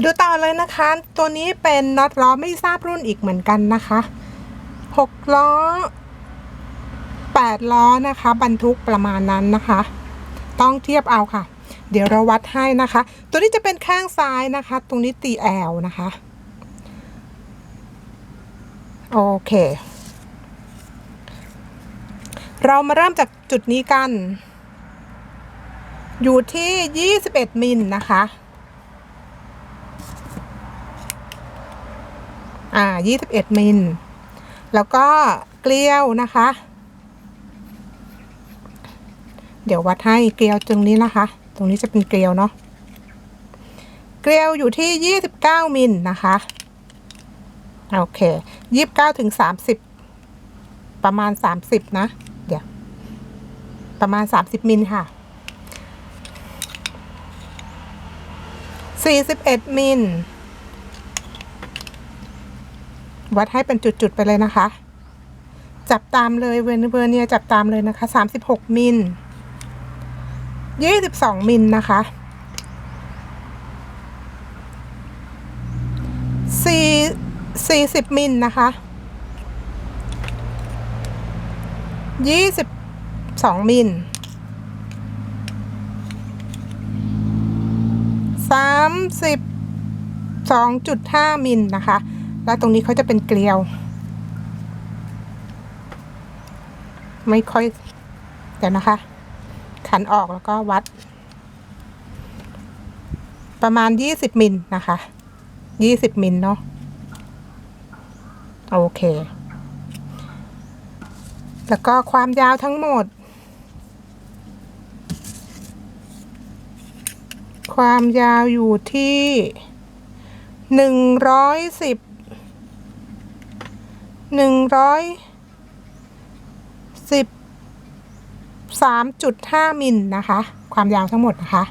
มาดูต่อเลยนะคะ ตัวนี้เป็นน็อตล้อไม่ทราบรุ่นอีกเหมือนกันนะคะหกล้อแปดล้อนะคะ บรรทุกประมาณนั้นนะคะ ต้องเทียบเอาค่ะ เดี๋ยวเราวัดให้นะคะ ตัวนี้จะเป็นข้างซ้ายนะคะ ตรงนี้ตีแอลนะคะโอเค เรามาเริ่มจากจุดนี้กัน อยู่ที่ 21 มิลนะคะ อ่า21 มิล แล้วก็เกลียวนะคะ เดี๋ยววัดให้เกลียวตรงนี้นะคะ ตรงนี้จะเป็นเกลียวเนาะ เกลียวอยู่ที่ 29 มิลนะคะ โอเค 29ถึง30 ประมาณ 30 นะ เดี๋ยว ประมาณ 30 มิลค่ะ 41 มิล วัดให้เป็นจุดๆไปเลยนะคะ จับตามเลยเวอร์เนียจับตามเลยนะคะ 36 มิล 22 มิลนะคะ 4 40 มิลนะคะ 22 มิล32.5มิลนะคะ แล้วตรงนี้เขาจะเป็นเกลียว ไม่ค่อย เดี๋ยวนะคะ ขันออกแล้วก็วัด ประมาณ20มิลนะคะ20มิลเนาะโอเค แล้วก็ความยาวทั้งหมด ความยาวอยู่ที่หนึ่งร้อยสิบ หนึ่งร้อยสิบสามจุดห้ามิลนะคะ ความยาวทั้งหมดนะคะ